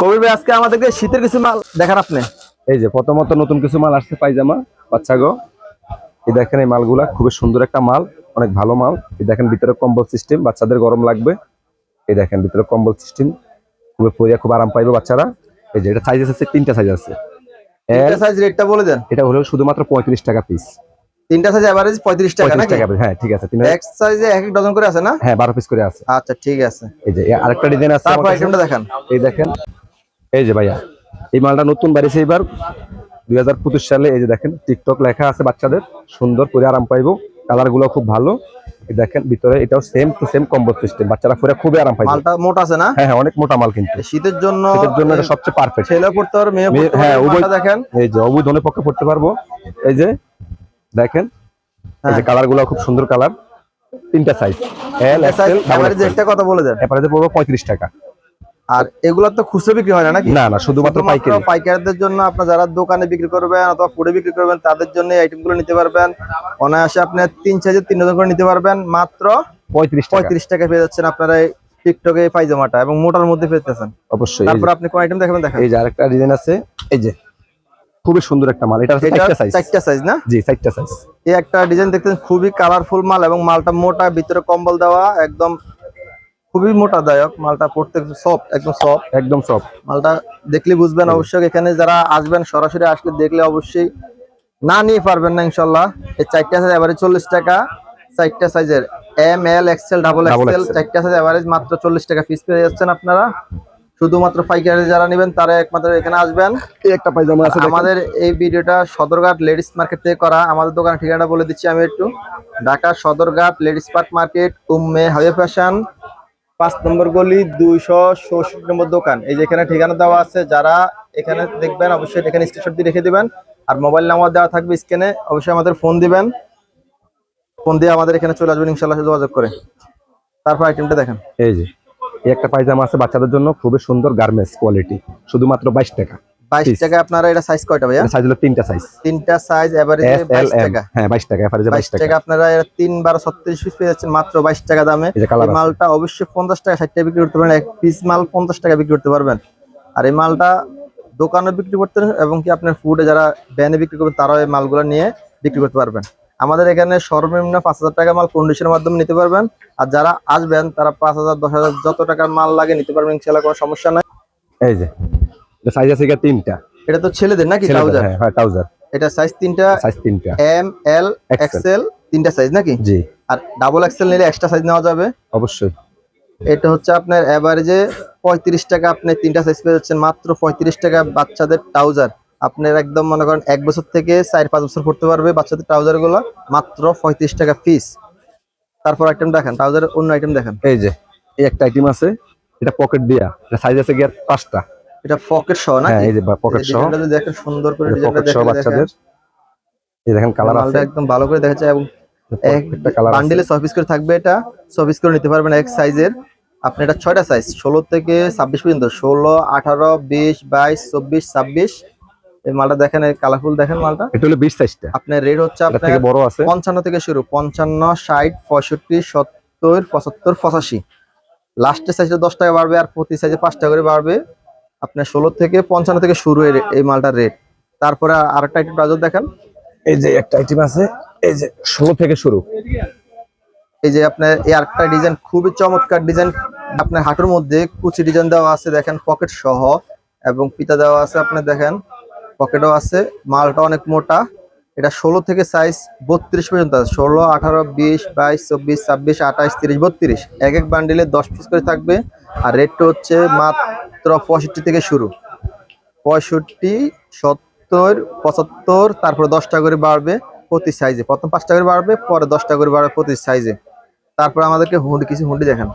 কবির ভাই আজকে আমাদেরকে শীতের কিছু মাল দেখান আপনি। এই যে প্রথমত নতুন কিছু মাল আসছে পায়জামা বাচ্চা গো। এই দেখেন এই মালগুলা খুবই সুন্দর একটা মাল অনেক ভালো মাল। এই দেখেন ভিতরে কম্বল সিস্টেম বাচ্চাদের গরম লাগবে। এই দেখেন ভিতরে কম্বল সিস্টেম খুবই পরিয়া খুব আরাম পাইবে বাচ্চারা। এই যে এটা সাইজ আছে তিনটা সাইজ আছে। তিনটা সাইজ রেটটা বলে দেন। এটা হলো শুধুমাত্র পঁয়ত্রিশ টাকা পিস তিনটা সাইজ এভারেজ পঁয়ত্রিশ টাকা পঁয়ত্রিশ নাকি? টাকা হ্যাঁ ঠিক আছে। তিন এক সাইজে এক এক ডজন করে আছে না? হ্যাঁ বারো পিস করে আছে। আচ্ছা ঠিক আছে। এই যে আরেকটা ডিজাইন আছে তারপর আইটেমটা দেখান। এই দেখেন এই যে ভাইয়া এই মালটা নতুন বাড়িছে এবার দুই হাজার পঁচিশ সালে এই যে দেখেন টিকটক লেখা আছে বাচ্চাদের সুন্দর করে আরাম পাইবো কালারগুলো খুব ভালো। দেখেন ভিতরে এটাও same to same combo system বাচ্চারা পরে খুবই আরাম পাইবে। মালটা মোটা আছে না? হ্যাঁ হ্যাঁ অনেক মোটা মাল কিন্তু। শীতের জন্য এটার জন্য এটা সবচেয়ে পারফেক্ট ছেলে পড়তে পারবে মেয়ে পড়তে হ্যাঁ, উভয়- দেখেন। এই যে অবুধ ধনের পক্ষে পড়তে পারব। এই যে দেখেন এই যে হ্যাঁ। কালারগুলো খুব সুন্দর কালার। তিনটা সাইজ এল এভারেজ রেটটা কত বলে দেন। এপারে পড়ব পঁয়ত্রিশ টাকা। আর এগুলো তো খুচরো বিক্রি হয় না নাকি? না না শুধুমাত্র পাইকারি। পাইকারদের জন্য আপনার যারা দোকানে বিক্রি করবেন অথবা ফুডে বিক্রি করবেন তাদের জন্য এই আইটেমগুলো নিতে পারবেন। অনায়াসে আপনি তিন সাইজের তিন ডজন করে নিতে পারবেন। মাত্র পঁয়ত্রিশ টাকা। পঁয়ত্রিশ টাকা পেয়ে যাচ্ছেন আপনারা এই টিকটকে পাইজামাটা এবং মোটার মধ্যে পেতেছেন অবশ্যই তারপর আপনি কোন আইটেম দেখাবেন দেখেন। এই যে আরেকটা ডিজাইন আছে এই যে। খুবই সুন্দর একটা মাল। এটা চারটা সাইজ চারটা সাইজ না? জি চারটা সাইজ এই একটা ডিজাইন দেখতেছেন খুবই কালারফুল মাল এবং মালটা মোটা ভিতরে কম্বল দেওয়া একদম খুবই মোটা দায়ক মালটা পড়তে সফট একদম সফট একদম সব মালটা দেখলে বুঝবেন অবশ্যই এখানে যারা আসবেন সরাসরি আসলে দেখলে অবশ্যই না নিয়ে পারবেন না ইনশাল্লাহ। এই চারটা সাইজ এভারেজ চল্লিশ টাকা চারটা সাইজের M L XL double XL চারটা সাইজ এভারেজ মাত্র চল্লিশ টাকা পিস পেয়ে যাচ্ছেন আপনারা। শুধুমাত্র পাইকারি যারা নেবেন তারা একমাত্র এখানে আসবেন। একটা পায়জামা আছে আমাদের এই ভিডিওটা সদরঘাট লেডিস মার্কেট থেকে করা। আমাদের দোকানের ঠিকানাটা বলে দিচ্ছি আমি একটু। Dhaka Sadarghat ladies park market Umme highway fashion পাঁচ নম্বর গলি দুইশো চৌষট্টি নম্বর দোকান। এই যে এখানে ঠিকানা দেওয়া আছে, যারা এখানে দেখবেন অবশ্যই এখানে স্ক্রিনশট দিয়ে রেখে দিবেন। আর মোবাইল নাম্বার দেওয়া থাকবে স্ক্রিনে অবশ্যই আমাদের ফোন দিবেন। ফোন দিয়ে আমাদের এখানে চলে আসবেন ইনশাল্লাহ যোগাযোগ করে। তারপর আইটেমটা দেখেন। এই যে একটা পায়জামা আছে বাচ্চাদের জন্য, খুবই সুন্দর গার্মেন্টস কোয়ালিটি শুধুমাত্র বাইশ টাকা। টাকা আপনারা এটা সাইজ কয়টা ভাইয়া? সাইজ হলো তিনটা সাইজ তিনটা সাইজ এভারেজে টাকা। হ্যাঁ টাকা আপনারা পিস পেয়ে যাচ্ছেন মাত্র বাইশ টাকা দামে। এই মালটা অবশ্যই পঞ্চাশ টাকা ষাট টাকা বিক্রি করতে পারবেন। এক পিস মাল পঞ্চাশ টাকা বিক্রি করতে পারবেন। আর এই মালটা দোকানে বিক্রি করতে এবং কি আপনার ফুডে যারা ব্যানে বিক্রি করবেন তারাও এই মালগুলো নিয়ে বিক্রি করতে পারবেন। আমাদের এখানে সর্বনিম্ন পাঁচ হাজার টাকা মাল কন্ডিশনের মাধ্যমে নিতে পারবেন। আর যারা আসবেন তারা পাঁচ হাজার দশ হাজার যত টাকার মাল লাগে নিতে পারবেন ইনশাল্লাহ কোনো সমস্যা নাই। এই যে। সাইজ আছে গিয়ে তিনটা। এটা তো ছেলেদের নাকি ট্রাউজার হ্যাঁ হ্যাঁ ট্রাউজার এটা সাইজ তিনটা সাইজ তিনটা। এম এল এক্সেল তিনটা সাইজ নাকি? জি। আর ডাবল এক্সেল নিলে এক্সট্রা সাইজ নেওয়া যাবে? অবশ্যই। এটা হচ্ছে আপনার এভারেজে পঁয়ত্রিশ টাকা আপনি তিনটা সাইজ পেয়ে যাচ্ছেন মাত্র পঁয়ত্রিশ টাকা বাচ্চাদের ট্রাউজার আপনার একদম মনে করেন এক বছর থেকে চার পাঁচ বছর পড়তে পারবে বাচ্চাদের ট্রাউজারগুলো মাত্র পঁয়ত্রিশ টাকা পিস তারপর আইটেম দেখেন ট্রাউজারের অন্য আইটেম দেখেন। এই যে এই একটা আইটেম আছে এটা পকেট দিয়া। এটা সাইজ আছে গিয়ে পাঁচটা। এটা পকেট সহ না হ্যাঁ এই যে পকেট সহ। যদি দেখেন সুন্দর করে ডিজাইনটা পকেট সহ দেখেন বাচ্চাদের। এই দেখেন কালার আছে। একদম ভালো করে দেখা যায় এবং প্রত্যেকটা কালার বান্ডিলে পিস করে থাকবে এটা। পিস করে নিতে পারবেন এক সাইজের আপনি এটা ছয়টা সাইজ ষোলো থেকে ছাব্বিশ পর্যন্ত। ষোলো আঠারো বিশ বাইশ চব্বিশ ছাব্বিশ। এই মালটা দেখেন কালারফুল দেখেন মালটা। এটা হলো বিশ সাইজটা আপনার রেট হচ্ছে আপনার থেকে বড় আছে। পঞ্চান্ন থেকে শুরু। পঞ্চান্ন ষাট পঁয়ষট্টি সত্তর পঁচাত্তর পঁচাশি। লাস্টের সাইজে দশ টাকা বাড়বে আর প্রতি সাইজে পাঁচ টাকা করে বাড়বে। আপনার ষোলো থেকে পঞ্চান্ন থেকে শুরু এই এই মালটার রেট তারপরে আরেকটা আইটেম ব্রাউজার দেখেন। এই যে একটা আইটেম আছে এই যে ষোলো থেকে শুরু। এই যে আপনার এই আরেকটা ডিজাইন খুবই চমৎকার ডিজাইন আপনার হাঁটুর মধ্যে কুচি ডিজাইন দেওয়া আছে দেখেন পকেট সহ। এবং পিতা দেওয়া আছে আপনি দেখেন পকেটও আছে। মালটা অনেক মোটা। এটা ষোলো থেকে সাইজ বত্রিশ পর্যন্ত আছে। ষোলো আঠারো বিশ বাইশ চব্বিশ ছাব্বিশ আঠাশ তিরিশ বত্রিশ। এক এক বান্ডিলে দশ পিস করে থাকবে। আর রেটটা হচ্ছে মাত্র পঁয়ষট্টি থেকে শুরু। পঁয়ষট্টি সত্তর পঁচাত্তর তারপরে দশটা করে বাড়বে প্রতি সাইজে প্রথম পাঁচটা করে বাড়বে পরে দশটা করে বাড়বে প্রতি সাইজে তারপর আমাদেরকে হুন্ডি কিছু হুন্ডি দেখেন।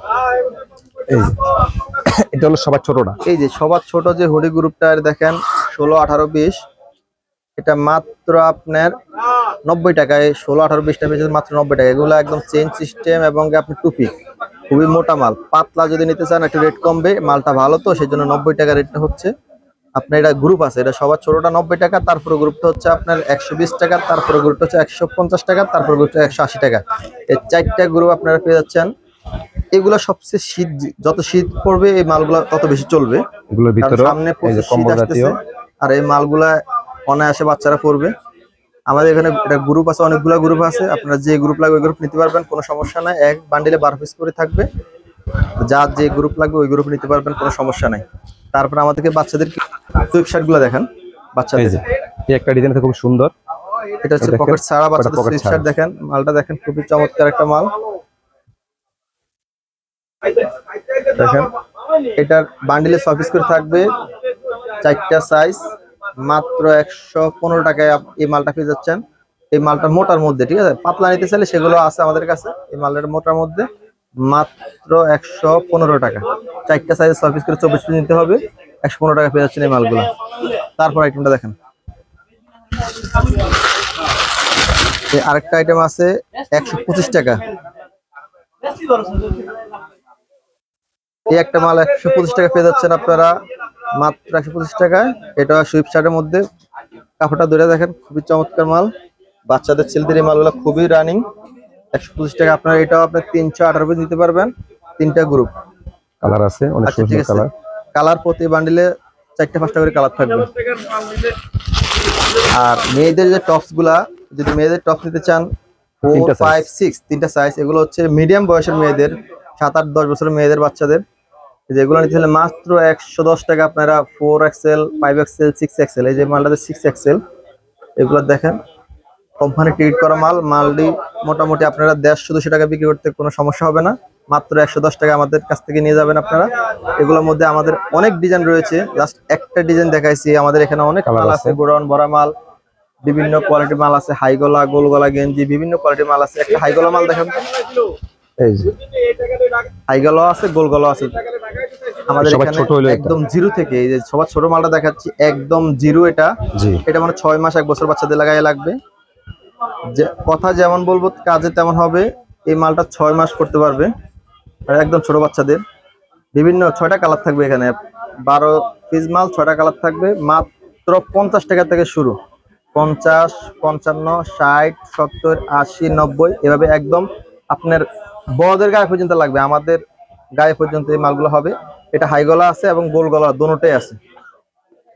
এই এটা হলো সবার ছোটটা। এই যে সবার ছোট যে হুডি গ্রুপটা দেখেন ষোলো আঠারো বিশ। এটা মাত্র আপনার নব্বই টাকায় ষোলো আঠারো বিশটা পেয়েছে মাত্র নব্বই টাকা। এগুলো একদম চেন সিস্টেম এবং আপনি টুপি। খুবই মোটা মাল। পাতলা যদি নিতে চান একটু রেট কমবে মালটা ভালো তো সেই জন্য নব্বই টাকা রেটটা হচ্ছে। আপনার এটা গ্রুপ আছে এটা সবার ছোটটা নব্বই টাকা তারপরে গ্রুপটা হচ্ছে আপনার একশো বিশ টাকা তারপরে গ্রুপটা হচ্ছে একশো পঞ্চাশ টাকা তারপরে গ্রুপটা একশো আশি টাকা। এই চারটা গ্রুপ আপনারা পেয়ে যাচ্ছেন। এগুলো সবচেয়ে শীত যত শীত পড়বে এই মালগুলো তত বেশি চলবে। সামনে এই শীত আসতেছে আর এই মালগুলা অনায়াসে বাচ্চারা পড়বে আমাদের এখানে একটা গ্রুপ আছে অনেকগুলো গ্রুপ আছে। আপনারা যে গ্রুপ লাগবে ওই গ্রুপ নিতে পারবেন কোনো সমস্যা নাই। এক বান্ডিলে বারো পিস করে থাকবে। যার যে গ্রুপ লাগবে ওই গ্রুপ নিতে পারবেন কোনো সমস্যা নাই। তারপর আমাদেরকে বাচ্চাদের সুইপশার্টগুলো দেখেন বাচ্চাদের। এই একটা ডিজাইন খুব সুন্দর। এটা হচ্ছে পকেট ছাড়া বাচ্চাদের সুইপশার্ট ছাড়া। দেখেন। মালটা দেখেন খুবই চমৎকার একটা মাল। দেখেন এটার বান্ডিলে ছয় পিস করে থাকবে। চারটা সাইজ মাত্র একশো পনেরো টাকায় এই মালটা পেয়ে যাচ্ছেন। এই মালটা মোটার মধ্যে, ঠিক আছে? পাতলা নিতে চাইলে সেগুলো আছে আমাদের কাছে। এই মালটা মোটার মধ্যে মাত্র একশো পনেরো টাকা। চারটা সাইজ ছয় পিস করে চব্বিশ পিস নিতে হবে। একশো পনেরো টাকা পেয়ে যাচ্ছেন এই মালগুলো। তারপর আইটেমটা দেখেন। আরেকটা আইটেম আছে একশো পঁচিশ টাকা। এই একটা মাল একশো পঁচিশ টাকা পেয়ে যাচ্ছেন আপনারা। মাত্র একশো পঁচিশ টাকায়। এটা সুইপ শার্টের মধ্যে। কাপড়টা ধরে দেখেন খুবই চমৎকার মাল। বাচ্চাদের ছেলেদের এই মালগুলো খুবই রানিং একশো পঁচিশ টাকা আপনার এটাও আপনার তিনশো আঠারো পিস নিতে পারবেন। তিনটা গ্রুপ কালার আছে অনেক আচ্ছা সুন্দর কালার কালার প্রতি বান্ডিলে চারটে পাঁচটা করে কালার থাকবে। আর মেয়েদের যে টপসগুলা যদি মেয়েদের টপস নিতে চান ফোর ফাইভ সিক্স তিনটা সাইজ এগুলো হচ্ছে মিডিয়াম বয়সের মেয়েদের সাত আট দশ বছরের মেয়েদের বাচ্চাদের। যেগুলো নিতে হলে মাত্র একশো দশ টাকা আপনারা four XL five XL six XL এই যে মালটাতে সিক্স এক্সেল এগুলো দেখেন। কোম্পানি টিকিট করা মাল মালটি মোটামুটি আপনারা দেড়শো দুশো টাকা বিক্রি করতে কোনো সমস্যা হবে না। মাত্র একশো দশ টাকা আমাদের কাছ থেকে নিয়ে যাবেন আপনারা। এগুলোর মধ্যে আমাদের অনেক ডিজাইন রয়েছে। জাস্ট একটা ডিজাইন দেখাইছি আমাদের এখানে অনেক মাল আছে। গোডাউন ভরা মাল বিভিন্ন কোয়ালিটির মাল আছে হাই গলা গোল গলা গেঞ্জি বিভিন্ন কোয়ালিটির মাল আছে। একটা হাই গলা মাল দেখেন। এই যে। হাই গলা আছে গোল গলা আছে। আমাদের এখানে একদম জিরো থেকে এই যে সবার ছোট মালটা দেখাচ্ছি একদম জিরো এটা। এটা মানে ছয় মাস এক বছর বাচ্চাদের লাগাই লাগবে। যে কথা যেমন বলব কাজে তেমন হবে। এই মালটা ছয় মাস করতে পারবে। আর একদম ছোট বাচ্চাদের। বিভিন্ন ছয়টা কালার থাকবে এখানে। বারো পিস মাল ছয়টা কালার থাকবে। মাত্র পঞ্চাশ টাকা থেকে শুরু। পঞ্চাশ পঞ্চান্ন ষাট সত্তর আশি নব্বই এভাবে একদম আপনার বড়দের গায়ে পর্যন্ত লাগবে আমাদের গায়ে পর্যন্ত এই মালগুলো হবে। এটা হাই গলা আছে এবং গোল গলা দুটোটাই আছে।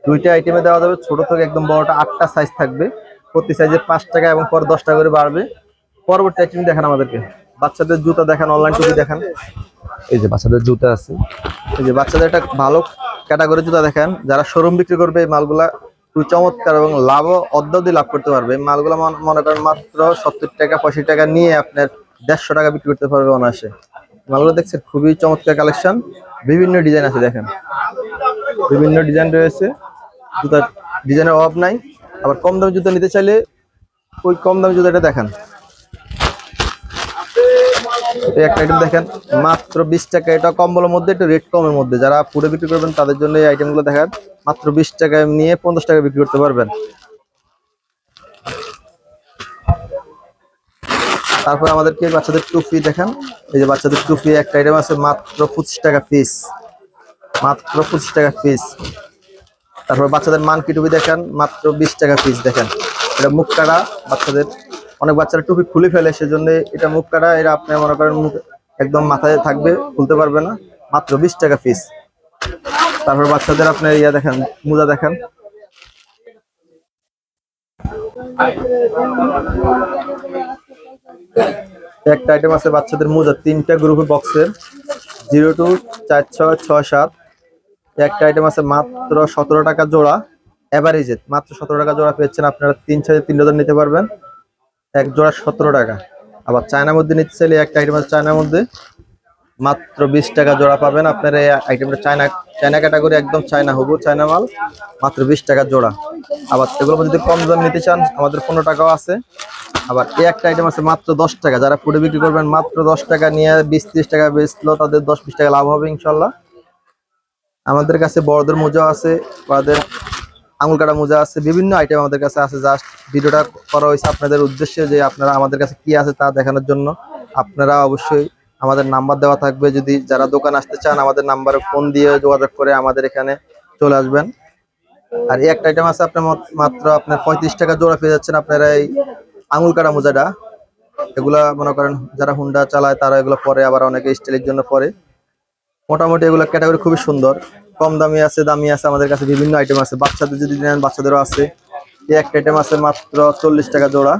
দুইটা আইটেমে দেওয়া যাবে ছোট থেকে একদম বড়টা আটটা সাইজ থাকবে। প্রতি সাইজে পাঁচ টাকা এবং পর দশ টাকা করে বাড়বে। পরবর্তী আইটেম দেখান আমাদেরকে। বাচ্চাদের জুতা দেখান অনলাইন টুপি দেখান। এই যে বাচ্চাদের জুতা আছে। এই যে বাচ্চাদের একটা ভালো ক্যাটাগরি জুতা দেখেন। যারা শোরুম বিক্রি করবে এই মালগুলা খুবই চমৎকার এবং লাভও অদ্যাবধি লাভ করতে পারবে। এই মালগুলা মনে করেন মাত্র সত্তর টাকা পঁয়ষট্টি টাকা নিয়ে আপনার দেড়শো টাকা বিক্রি করতে পারবে অনায়াসে। মালগুলো দেখছেন, খুবই চমৎকার কালেকশন। বিভিন্ন ডিজাইন আছে, দেখেন। বিভিন্ন ডিজাইন রয়েছে। জুতার ডিজাইনের অভাব নাই। আবার কম দামি জুতা নিতে চাইলে ওই কম দামি জুতাটা দেখান। এই একটা আইটেম দেখেন, মাত্র বিশ টাকা। এটা কম্বলের মধ্যে, একটু রেট কমের মধ্যে। যারা পুরো বিক্রি করবেন, তাদের জন্য এই আইটেমগুলো দেখেন মাত্র বিশ টাকায় নিয়ে পঞ্চাশ টাকা বিক্রি করতে পারবেন। তারপর আমাদেরকে বাচ্চাদের টুপি দেখেন। এই যে বাচ্চাদের টুপি, একটা আইটেম আছে মাত্র পঁচিশ টাকা পিস মাত্র পঁচিশ টাকা পিস তারপর বাচ্চাদের মানকি টুপি দেখেন, মাত্র বিশ টাকা পিস দেখেন। এটা মুখ কাটা বাচ্চাদের। অনেক বাচ্চারা টুপি খুলে ফেলে, সেজন্য এটা মুখ কাটা, এটা আপনি মনে করেন মুখ একদম মাথায় থাকবে, খুলতে পারবে না। মাত্র বিশ টাকা পিস তারপর বাচ্চাদের আপনার ইয়া দেখেন, মোজা দেখেন। একটা আইটেম আছে বাচ্চাদের মোজা, তিনটা গ্রুপে বক্সের জিরো টু চার ছয় ছয় সাত। একটা আইটেম আছে মাত্র সতেরো টাকা জোড়া এভারেজে মাত্র সতেরো টাকা জোড়া পেয়েছেন আপনারা, তিন ছয় তিন ডজন নিতে পারবেন। এক জোড়া সতেরো টাকা। আবার চায়নার মধ্যে নিতে চাইলে একটা আইটেম আছে চায়নার মধ্যে মাত্র বিশ টাকা জোড়া পাবেন। আপনার এই আইটেমটা চায়না চায়না ক্যাটাগরি একদম চায়না হবু চায়না মাল। মাত্র বিশ টাকা জোড়া। আবার এগুলো যদি কম দাম নিতে চান, আমাদের পনেরো টাকাও আছে। আবার এই একটা আইটেম আছে মাত্র দশ টাকা। যারা পুরো বিক্রি করবেন, মাত্র দশ টাকা নিয়ে বিশ, ত্রিশ টাকা বেচলো তাদের দশ, বিশ টাকা লাভ হবে ইনশাল্লাহ। আমাদের কাছে বড়দের মোজা আছে তাদের আঙুল কাটা মোজা আছে, বিভিন্ন আইটেম আমাদের কাছে আছে। জাস্ট ভিডিওটা করা হয়েছে আপনাদের উদ্দেশ্যে যে আপনারা আমাদের কাছে কি আছে তা দেখানোর জন্য। আপনারা অবশ্যই আমাদের নাম্বার দেওয়া থাকবে। যদি যারা দোকান আসতে চান, আমাদের নাম্বারে ফোন দিয়ে যোগাযোগ করে আমাদের এখানে চলে আসবেন। আর এই একটা আইটেম আছে আপনার মাত্র আপনার পঁয়ত্রিশ টাকা জোড়া পেয়ে যাচ্ছেন আপনারা এই আঙুল কাটা মোজাটা। এগুলা মনে করেন যারা হুন্ডা চালায়, তারা এগুলো পরে, আবার অনেকে স্টাইলের জন্য পরে। মোটামুটি এগুলো ক্যাটাগরি খুবই সুন্দর। কম দামি আছে দামি আছে, আমাদের কাছে বিভিন্ন আইটেম আছে। বাচ্চাদের যদি নেন, বাচ্চাদেরও আছে। এই একটা আইটেম আছে মাত্র চল্লিশ টাকা জোড়া।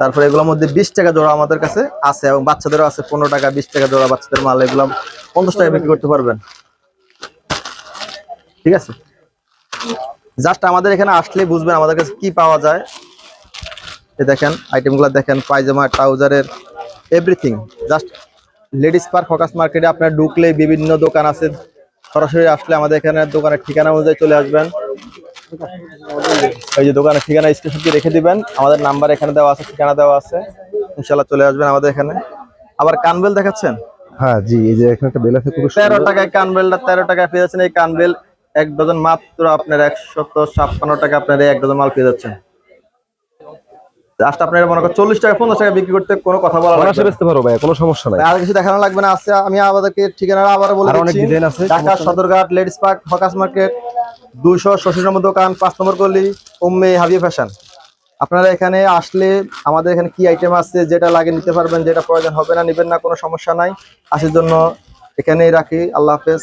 তারপরে এগুলোর মধ্যে বিশ টাকা জোড়া আমাদের কাছে আছে এবং বাচ্চাদেরও আছে পনেরো টাকা, বিশ টাকা জোড়া বাচ্চাদের মাল, এগুলো পঞ্চাশ টাকা বিক্রি করতে পারবেন। ঠিক আছে? জাস্ট আমাদের এখানে আসলে বুঝবেন আমাদের কাছে কি পাওয়া যায়। এই দেখেন আইটেমগুলো দেখেন, পায়জামা, ট্রাউজারের everything just ladies park, focus মার্কেটে আপনার ঢুকলে বিভিন্ন দোকান আছে। সরাসরি আসলে আমাদের এখানে দোকানের ঠিকানা অনুযায়ী চলে আসবেন। এই যে দোকানের ঠিকানা দিয়ে রেখে দিবেন। আমাদের নাম্বার এখানে দেওয়া আছে ঠিকানা দেওয়া আছে। ইনশাল্লাহ চলে আসবেন আমাদের এখানে। আবার কানবেল দেখাচ্ছেন? হ্যাঁ জি এই যে এখানে একটা বেল আছে খুব তেরো টাকায় কানবেলটা তেরো টাকায় পেয়ে যাচ্ছেন এই কানবেল এক ডজন মাত্র আপনার একশত ছাপ্পান্ন টাকা আপনার এক ডজন মাল পেয়ে যাচ্ছেন। আপনার মনে করেন চল্লিশ টাকা পঞ্চাশ টাকা বিক্রি করতে কোনো কথা বলা লাগবে বেচতে পারো ভাই কোনো সমস্যা নাই। আর কিছু দেখানো লাগবে না আছে আমি আমাদেরকে ঠিকানা আবার বলে দিচ্ছি। Dhaka Sadarghat ladies park hawkers market দুইশো ষষ্ঠী নম্বর দোকান পাঁচ নম্বর গলি উম্মে হাবিব ফ্যাশন আপনারা এখানে আসলে আমাদের এখানে কি আইটেম আছে যেটা লাগে নিতে পারবেন যেটা প্রয়োজন হবে না নেবেন না কোনো সমস্যা নাই। আসার জন্য এখানেই রাখি আল্লাহ হাফেজ।